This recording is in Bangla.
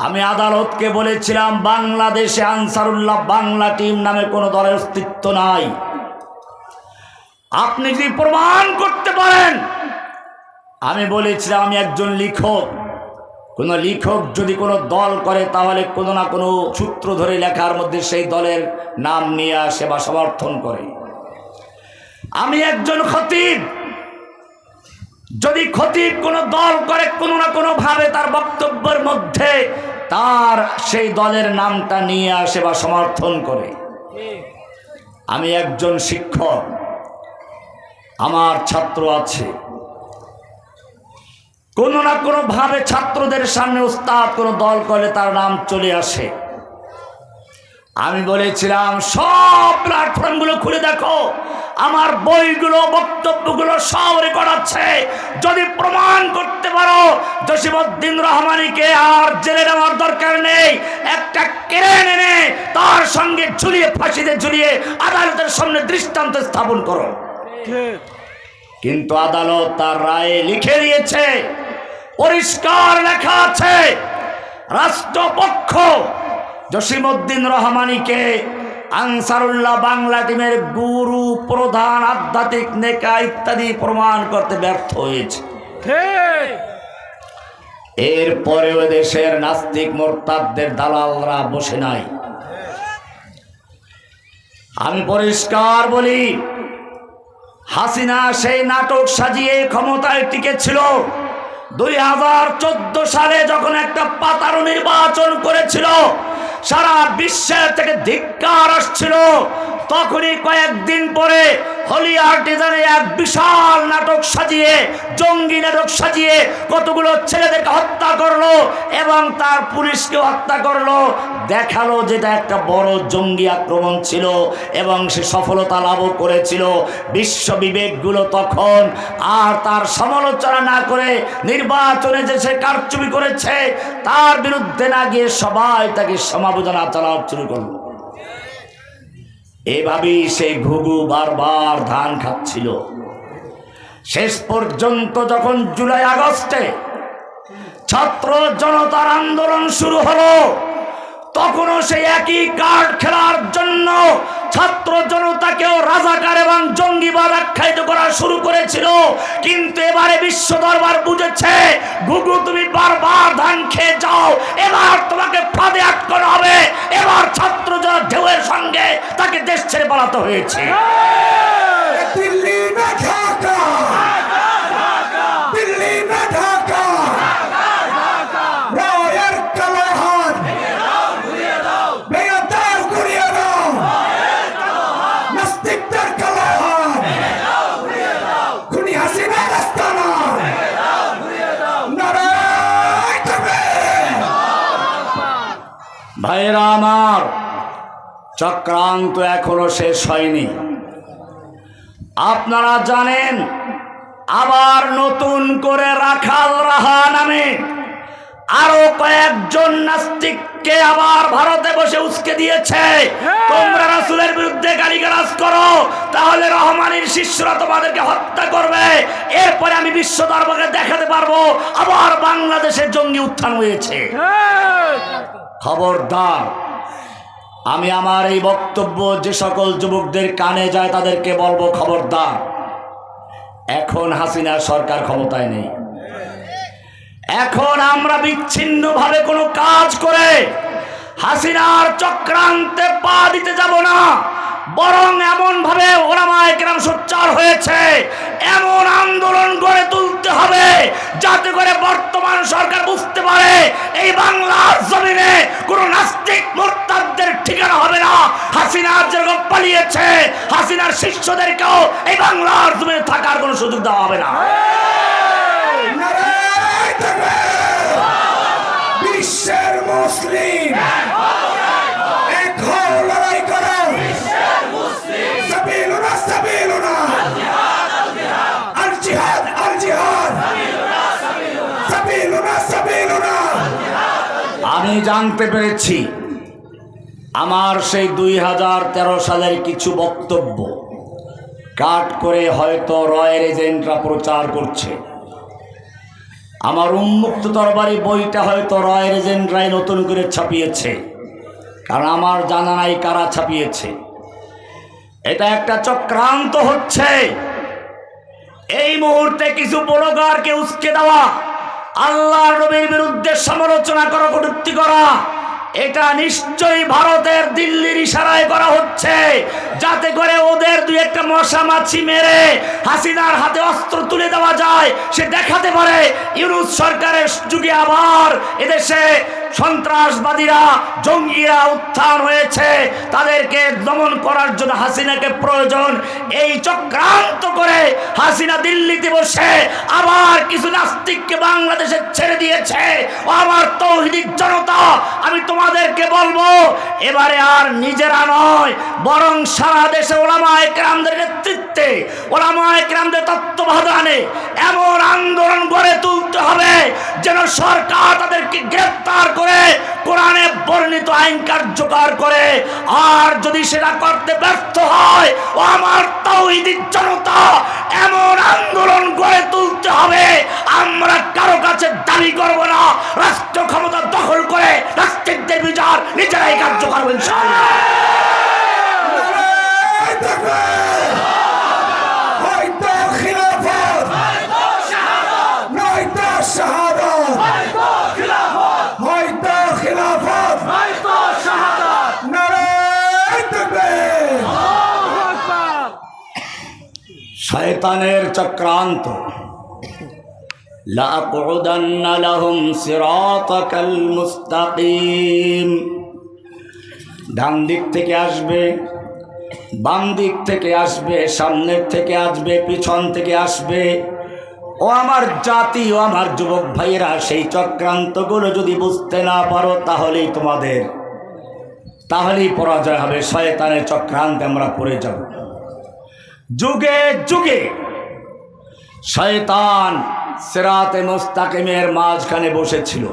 আমি আদালতকে বলেছিলাম, বাংলাদেশে আনসারুল্লাহ বাংলা টিম নামে কোনো দলের অস্তিত্ব নাই। আপনি যদি প্রমাণ করতে পারেন, আমি বলেছিলাম আমি একজন লিখক। কোনো লিখক যদি কোনো দল করে, তাহলে কোনো না কোনো সূত্র ধরে লেখার মধ্যে সেই দলের নাম নিয়ে আসে বা সমর্থন করে। আমি একজন খতিব। যদি খতিব কোনো দল করে, কোনো না কোনো ভাবে তার বক্তব্যের মধ্যে তার সেই দলের নামটা নিয়ে আসে বা সমর্থন করে। আমি একজন শিক্ষক, আমার ছাত্র আছে। কোনো না কোনো ভাবে ছাত্রদের সামনে উস্তাদ কোনো দল করলে তার নাম চলে আসে। আমি বলেছিলাম, সব প্ল্যাটফর্মগুলো খুলে দেখো। আমার বইগুলো, বক্তব্যগুলো সব রেকর্ড আছে। যদি প্রমাণ করতে পারো, জসিমউদ্দিন রহমানিকে আর জেলে নেওয়ার দরকার নেই। একটা কেড়ে এনে তার সঙ্গে ঝুলিয়ে, ফাঁসিতে ঝুলিয়ে আদালতের সামনে দৃষ্টান্ত স্থাপন করো। কিন্তু আদালত তার রায়ে লিখে দিয়েছে, পরিষ্কার লেখা আছে, রাষ্ট্রপক্ষ জসিমউদ্দিন রহমানিকে আনসারুল্লাহ বাংলা টিমের গুরু প্রধান আধ্যাত্মিক নেকা ইত্যাদি প্রমাণ করতে ব্যর্থ হয়েছে। এরপরেও দেশের নাস্তিক মোরতাদদের দালালরা বসে নাই। আমি পরিষ্কার বলি হাসিনা সেই নাটক সাজিয়ে ক্ষমতায় টিকেছিল। দুই হাজার চোদ্দ সালে যখন একটা পাতারো নির্বাচন করেছিল সারা বিশ্বের থেকে ধিক্কার আসছিল। তখনই কয়েকদিন পরে হলি আর্টিজানে এক বিশাল নাটক সাজিয়ে, জঙ্গি নাটক সাজিয়ে কতগুলো ছেলেদেরকে হত্যা করল এবং তার পুলিশকে হত্যা করল। দেখাল যেটা একটা বড় জঙ্গি আক্রমণ ছিল এবং সে সফলতা লাভও করেছিল। বিশ্ব বিবেকগুলো তখন আর তার সমালোচনা না করে নির্বাচনে যে সে কারচুপি করেছে, তার বিরুদ্ধে না গিয়ে সবাই তাকে সমালোচনা চালানো শুরু করল। এভাবেই সেই ঘুঘু বারবার ধান খাচ্ছিল। শেষ পর্যন্ত যখন জুলাই আগস্টে ছাত্র জনতার আন্দোলন শুরু হলো তখনও সেই একই কার্ড খেলার জন্য ছাত্র জনতাকেও রাজাকার এবং জঙ্গিবাদ আখ্যায়িত করা শুরু করেছিল। কিন্তু এবারে বিশ্ব দরবার বুঝেছে গুগু তুমি বারবার ধান খেয়ে যাও, এবার তোমাকে ফাঁদে আটকানো হবে। এবার ছাত্র জন ঢেউয়ের সঙ্গে তাকে দেশ ছেড়ে পালাতে হয়েছে। দিল্লি না ভাইয়েরা আমার চক্রান্ত এখনও শেষ হয়নি। আপনারা জানেন আবার নতুন করে রাখাল রাহা নামে আরও কয়েকজন নাস্তিককে আবার ভারতে বসে উস্কে দিয়েছে। তোমরা রাসুলের বিরুদ্ধে গালিগালাজ করো তাহলে রহমানের শিষ্যরা তোমাদেরকে হত্যা করবে। এরপরে আমি বিশ্ব দরবারে দেখাতে পারব আবার বাংলাদেশে জঙ্গি উত্থান হয়েছে। খবরদার। আমি আমার এই বক্তব্য যে সকল যুবকদের কানে যায় তাদেরকে বলব খবরদার। এখন হাসিনা সরকার ক্ষমতায় নেই। এখন আমরা বিচ্ছিন্নভাবে কোনো কাজ করে হাসিনার চক্রান্তে পা দিতে যাব না। বরং এমন ভাবে ওরামায় কেরাম সোচ্চার হয়েছে, এমন আন্দোলন গড়ে তুলতে হবে যাতে করে বর্তমান সরকার বুঝতে পারে এই বাংলার জমিনে কোনো নাস্তিক মোরতাদদের ঠিকানা হবে না। হাসিনার যেরকম পালিয়েছে, হাসিনার শিষ্যদেরকেও এই বাংলার জমিনে থাকার কোনো সুযোগ দেওয়া হবে না। বিশ্বের মুসলিম। আমি জানতে পেরেছি। আমার সেই দুই হাজার তেরো সালের কিছু বক্তব্য কাট করে হয়তো রয়ের এজেন্টরা প্রচার করছে। আমার উন্মুক্ত তরবারি বইটা হয়তো রয় এজেন্টরাই নতুন করে ছাপিয়েছে, কারণ আমার জানা নাই কারা ছাপিয়েছে। এটা একটা চক্রান্ত হচ্ছে। এই মুহূর্তে কিছু বড়গারকে উস্কে দেওয়া আল্লাহ নবীর বিরুদ্ধে সমালোচনা করা, কটূক্তি করা। এটা নিশ্চয়ই ভারতের দিল্লির ইশারায় করা হচ্ছে। যাতে করে ওদের দুই একটা মশা মাছি মেরে হাসিনার হাতে অস্ত্র তুলে দেওয়া যায়, সে দেখাতে পারে। ইউনুস সরকারের যুগে আবার এদেশে সন্ত্রাসবাদীরা, জঙ্গিরা উত্থান হয়েছে। তাদেরকে দমন করার জন্য হাসিনাকে প্রয়োজন। এই চক্রান্ত করে হাসিনা দিল্লিতে বসে আবার কিছু নাস্তিককে বাংলাদেশে ছেড়ে দিয়েছে। আমার তৌহিদিক জনতা, আমি তোমাদেরকে বলব, এবারে আর নিজেরা নয়, বরং সারা দেশে ওলামা একরামদের নেতৃত্বে, ওলামা একরামদের তত্ত্বাবধানে এমন আন্দোলন গড়ে তুলতে হবে যেন সরকার তাদেরকে গ্রেপ্তার করে কোরআনে বর্ণিত আইন কার্যকর করে, আর যদি সেটা করতে ব্যর্থ হয় আমার তাও জনতা এমন আন্দোলন গড়ে তুলতে হবে আমরা কারও কাছে দাবি করব না রাষ্ট্র ক্ষমতা দখল করে রাষ্ট্রীয়দের বিচার নিজেরাই কার্যকর করব ইনশাআল্লাহ নারায় তাকবীর হয়তো খিলাফত নয়তো শাহাদাত হয়তো খিলাফত নারায় তাকবীর শয়তানের চক্রান্ত। মুস্তাকিম। ডান দিক থেকে আসবে, বাম দিক থেকে আসবে, সামনের থেকে আসবে, পিছন থেকে আসবে। ও আমার জাতি, ও আমার যুবক ভাইয়েরা, সেই চক্রান্তগুলো যদি বুঝতে না পারো, তাহলেই তোমাদের, তাহলেই পরাজয় হবে। শয়তানের চক্রান্তে আমরা পড়ে যাব। যুগে যুগে। শয়তান সেরাতে মোস্তাকিমের মাঝখানে বসেছিল।